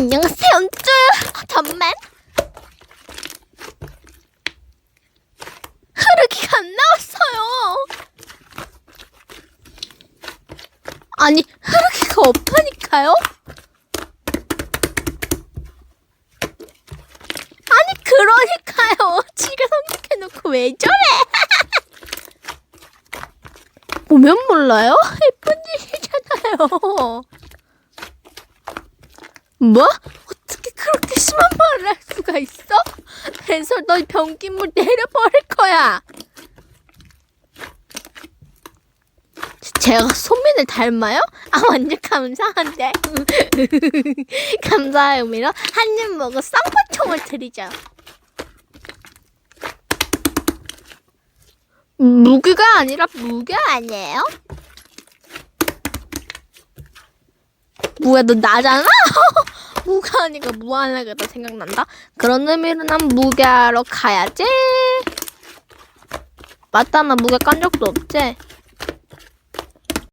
안녕하세요, 엄쭈. 잠만. 흐르기가 안 나왔어요. 아니, 흐르기가 없다니까요? 아니, 그러니까요. 지가 선택해놓고 왜 저래? 보면 몰라요? 예쁜 짓이잖아요. 뭐? 어떻게 그렇게 심한 말을 할 수가 있어? 그래서 너 변기물 내려버릴 거야. 제가 소민을 닮아요? 아 완전 감사한데. 감사의 의미로 한입 먹어 쌍꺼총을 드리죠. 무기가 아니라 무게 아니에요? 뭐야 너 나잖아? 무가 아니가 무한하게 더 생각난다. 그런 의미로 난 무게하러 가야지. 맞다 나 무게 깐 적도 없지.